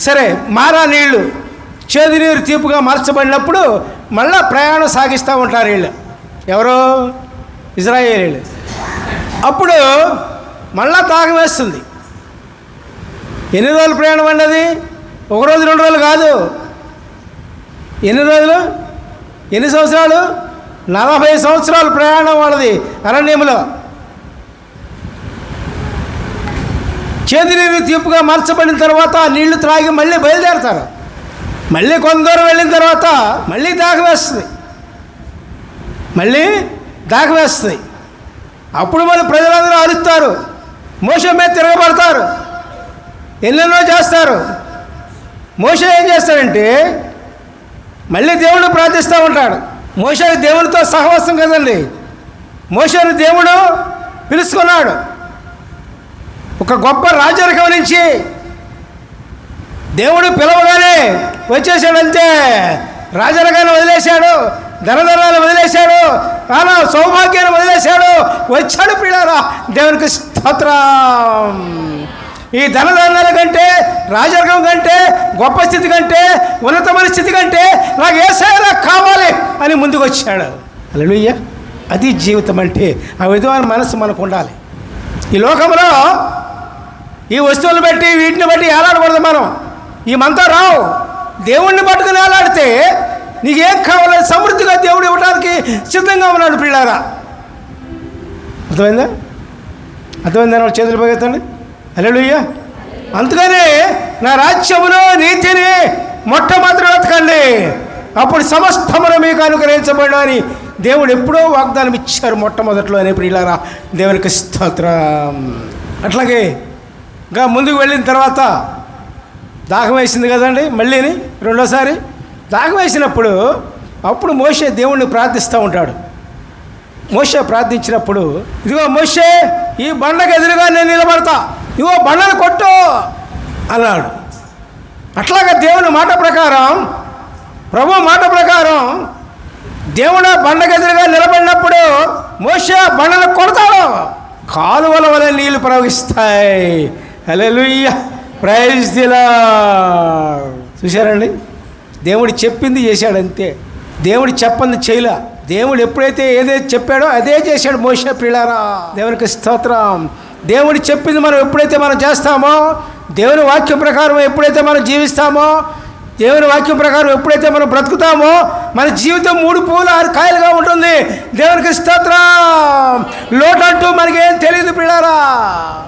సరే మారా నీళ్ళు. చేదు నీరు తీపుగా మార్చబడినప్పుడు మళ్ళా ప్రయాణం సాగిస్తూ ఉంటారు వీళ్ళు. ఎవరు? ఇజ్రాయేలీలు. అప్పుడు మళ్ళా తాగం వేస్తుంది. ఎన్ని రోజులు ప్రయాణం అన్నది? ఒక రోజు రెండు రోజులు కాదు. ఎన్ని రోజులు? ఎన్ని సంవత్సరాలు? నలభై సంవత్సరాలు ప్రయాణం వాళ్ళది అరణ్యంలో. చేతి నీరు తీపుగా మార్చబడిన తర్వాత నీళ్ళు త్రాగి మళ్ళీ బయలుదేరతారు. మళ్ళీ కొంత దూరం వెళ్ళిన తర్వాత మళ్ళీ దాహం వేస్తుంది. మళ్ళీ దాహం వేస్తుంది. అప్పుడు మళ్ళీ ప్రజలందరూ అరుస్తారు. మోసం మీద తిరగబడతారు. ఎన్నెన్నో చేస్తారు. మోస ఏం చేస్తాడంటే మళ్ళీ దేవుడు ప్రార్థిస్తూ ఉంటాడు. మోషని దేవునితో సహవాసం కదండి. మోషని దేవుడు పిలుచుకున్నాడు. ఒక గొప్ప రాజరికం నుంచి దేవుడు పిలవగానే వచ్చేసాడంతే రాజరికాన్ని వదిలేశాడు ధనధనాలు వదిలేశాడు అలా సౌభాగ్యాన్ని వదిలేశాడు. వచ్చాడు పిల్లారా దేవునికి స్తోత్రం. ఈ ధనధాన్యాల కంటే రాజరికం కంటే గొప్ప స్థితి కంటే ఉన్నతమైన స్థితి కంటే నాకు ఏసైనా కావాలి అని ముందుకు వచ్చాడు. అది జీవితం అంటే ఆ విధమైన మనసు మనకు ఉండాలి. ఈ లోకంలో ఈ వస్తువులు బట్టి వీటిని బట్టి ఏలాడకూడదు మనం. ఈ మంతా రావు. దేవుణ్ణి పట్టుకుని ఏలాడితే నీకేం కావాలో? సమృద్ధిగా దేవుడు ఇవ్వడానికి సిద్ధంగా ఉన్నాడు పిల్లారా. అర్థమైందా? అర్థమైందా వాళ్ళ చేతులు పోగెత్తండి? అల్లెలుయ్యా అందుకనే నా రాజ్యములో నీతిని మొట్టమొదటి వెతకండి. అప్పుడు సమస్తమును మీకు అనుగ్రహించబడిన అని దేవుడు ఎప్పుడో వాగ్దానం ఇచ్చారు మొట్టమొదట్లో అనే ప్రియులారా దేవునికి స్తోత్రం. అట్లాగే ఇంకా ముందుకు వెళ్ళిన తర్వాత దాహం వేసింది కదండి మళ్ళీని రెండోసారి. దాహం వేసినప్పుడు అప్పుడు మోషే దేవుణ్ణి ప్రార్థిస్తూ ఉంటాడు. మోషే ప్రార్థించినప్పుడు ఇదిగో మోషే ఈ బండకు ఎదురుగా నేను నిలబడతా. ఇదిగో బండను కొట్టు అన్నాడు. అట్లాగా దేవుని మాట ప్రకారం ప్రభు మాట ప్రకారం దేవుడు ఆ నిలబడినప్పుడు మోషే బండను కొడతాడు. కాలువల వల్ల నీళ్ళు ప్రవహిస్తాయి. హల్లెలూయా. ప్రైజ్ దిలా చూశారండి? దేవుడు చెప్పింది చేశాడు అంతే దేవుడు చెప్పంది చేయలే. దేవుడు ఎప్పుడైతే ఏదైతే చెప్పాడో అదే చేశాడు మోస ప్రియులారా. దేవునికి స్తోత్రం. దేవుడు చెప్పింది మనం ఎప్పుడైతే మనం చేస్తామో దేవుని వాక్యం ప్రకారం ఎప్పుడైతే మనం జీవిస్తామో దేవుని వాక్యం ప్రకారం ఎప్పుడైతే మనం బ్రతుకుతామో మన జీవితం మూడు పూలు ఆరు కాయలుగా ఉంటుంది. దేవునికి స్తోత్రం. లోటంటూ మనకేం తెలియదు పిల్లారా